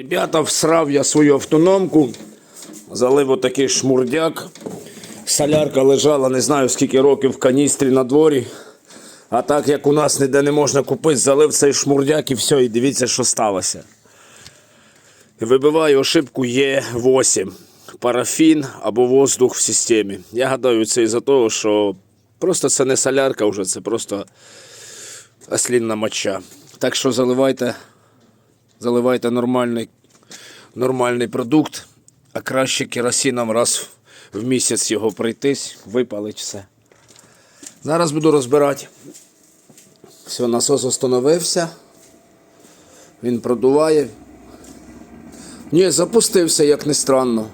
Ребята, всрав я свою автономку, залив отакий шмурдяк. Солярка лежала не знаю скільки років в каністрі на дворі. А так як у нас ніде не можна купити, залив цей шмурдяк і все, і дивіться, що сталося. Вибиваю ошибку Е8. Парафін або воздух в системі. Я гадаю, це із-за того, що просто це не солярка вже, це просто ослінна моча. Так що заливайте, заливайте нормальний, нормальний продукт, а краще керосином раз в місяць його пройтись, випалить все. Зараз буду розбирати. Все, насос остановився. Він продуває. Ні, запустився, як не странно.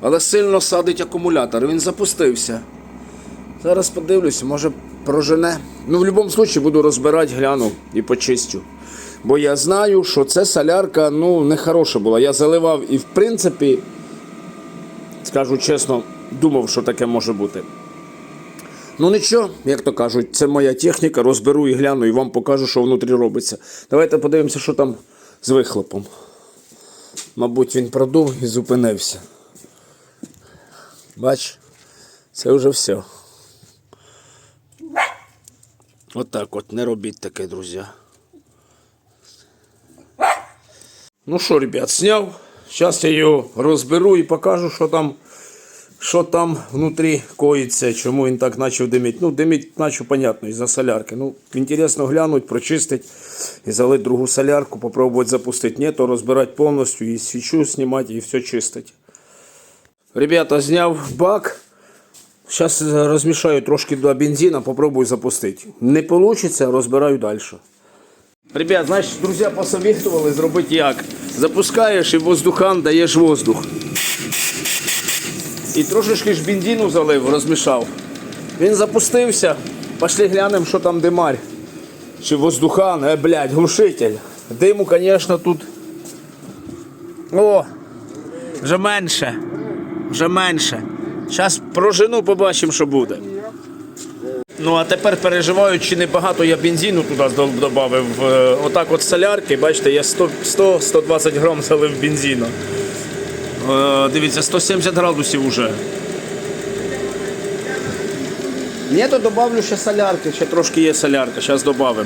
Але сильно садить акумулятор. Він запустився. Зараз подивлюся, може прожене. Ну, в будь-якому випадку буду розбирати, гляну і почистю. Бо я знаю, що це солярка ну, не хороша була. Я заливав і в принципі, скажу чесно, думав, що таке може бути. Ну нічого, як то кажуть, це моя техніка, розберу і гляну, і вам покажу, що внутрі робиться. Давайте подивимося, що там з вихлопом. Мабуть, він продув і зупинився. Бач, це вже все. Отак от, не робіть таке, друзі. Ну що, ребят, сняв. Зараз я його розберу і покажу, що там, що там внутрі коїться, чому він так почав диміти. Ну, димить почав, понятно, із-за солярки. Ну, інтересно глянуть, прочистити і залити другу солярку, попробувати запустити. Ні, то розбирати повністю і свічу знімати, і все чистити. Ребята, зняв бак. Зараз розмішаю трошки до бензина, попробую запустити. Не вийде, розбираю далі. Ребят, значить, друзі посоветували зробити як. Запускаєш і воздухан даєш воздух. І трошечки ж бензину залив, розмішав. Він запустився. Пошли глянемо, що там димарь. Чи воздухан, е, блядь, глушитель. Диму, звісно, тут. О! Вже менше. Вже менше. Зараз прожену, побачимо, що буде. Ну а тепер переживаю, чи не багато я бензину туди додав. Отак от солярки, бачите, я 100-120 грам залив бензину. Е, Дивіться, 170 градусів вже. Ні, то додавлю ще солярки, ще трошки є солярка, зараз додамо.